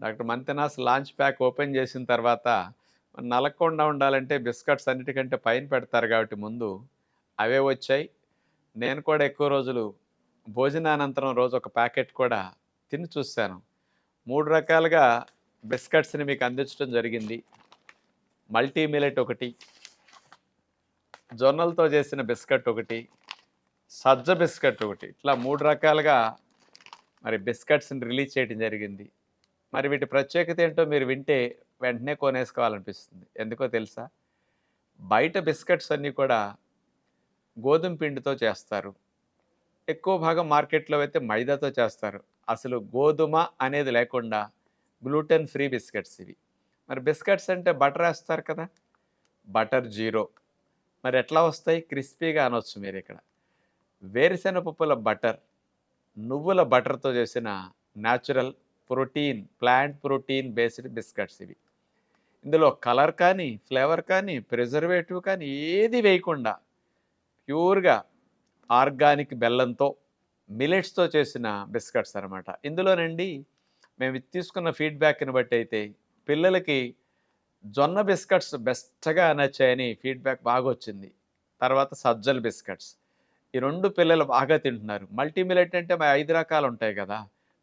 Doctor Mantena's lunch pack open చేసిన తర్వాత నలగకుండా ఉండాలంటే బిస్కట్స్ అన్నిటికంటే పైన పెడతారు కాబట్టి ముందు అవే వచ్చాయి. నేను కూడా ఎక్కువ రోజులు భోజనానంతరం రోజు ఒక ప్యాకెట్ కూడా తిని చూశాను. మూడు రకాలుగా బిస్కట్స్ని మీకు అందించడం జరిగింది. మల్టీ మిలెట్ ఒకటి జొన్నలతో చేసిన బిస్కెట్ ఒకటి సజ్జ బిస్కెట్ ఒకటి. ఇట్లా మూడు రకాలుగా మరి బిస్కెట్స్ని రిలీజ్ చేయడం జరిగింది. మరి వీటి ప్రత్యేకత ఏంటో మీరు వింటే వెంటనే కొనేసుకోవాలనిపిస్తుంది. ఎందుకో తెలుసా? బయట బిస్కెట్స్ అన్నీ కూడా గోధుమ పిండితో చేస్తారు. ఎక్కువ భాగం మార్కెట్లో అయితే మైదాతో చేస్తారు. అసలు గోధుమ అనేది లేకుండా గ్లూటెన్ ఫ్రీ బిస్కెట్స్ ఇవి. మరి బిస్కెట్స్ అంటే బటర్ వేస్తారు కదా? Butter zero. మరి ఎట్లా వస్తాయి? క్రిస్పీగా అనొచ్చు మీరు ఇక్కడ. వేరుశెనగ పప్పుల బటర్ నువ్వుల బటర్తో చేసిన natural protein plant protein based biscuits ఇవి. ఇందులో కలర్ కానీ ఫ్లేవర్ కానీ ప్రిజర్వేటివ్ కానీ ఏది వేయకుండా ప్యూర్గా ఆర్గానిక్ బెల్లంతో మిలెట్స్తో చేసిన బిస్కెట్స్ అనమాట ఇందులోనండి మేము తీసుకున్న ఫీడ్బ్యాక్ని బట్టి అయితే పిల్లలకి జొన్న బిస్కెట్స్ బెస్ట్గా నచ్చాయని ఫీడ్బ్యాక్ బాగా వచ్చింది తర్వాత సజ్జల బిస్కెట్స్. ఈ రెండు పిల్లలు బాగా తింటున్నారు. మల్టీ మిలెట్ అంటే మా ఐదు రకాలు ఉంటాయి కదా.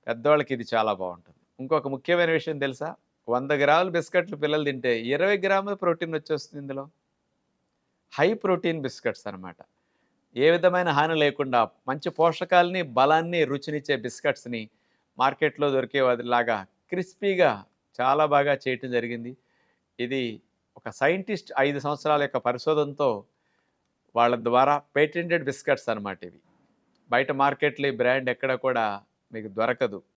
పెద్దవాళ్ళకి ఇది చాలా బాగుంటుంది. ఇంకొక ముఖ్యమైన విషయం తెలుసా? వంద గ్రాముల బిస్కెట్లు పిల్లలు తింటే ఇరవై గ్రాముల ప్రోటీన్ వచ్చేస్తుంది ఇందులో. హై ప్రోటీన్ బిస్కెట్స్ అన్నమాట. ఏ విధమైన హాని లేకుండా మంచి పోషకాలని బలాన్ని రుచినిచ్చే బిస్కెట్స్ని మార్కెట్లో దొరికే లాగా క్రిస్పీగా చాలా బాగా చేయటం జరిగింది. ఇది ఒక సైంటిస్ట్ ఐదు సంవత్సరాల యొక్క పరిశోధనతో వాళ్ళ ద్వారా పేటెంటెడ్ బిస్కెట్స్ అన్నమాట ఇవి. బయట మార్కెట్లు బ్రాండ్ ఎక్కడ కూడా మీకు దొరకదు.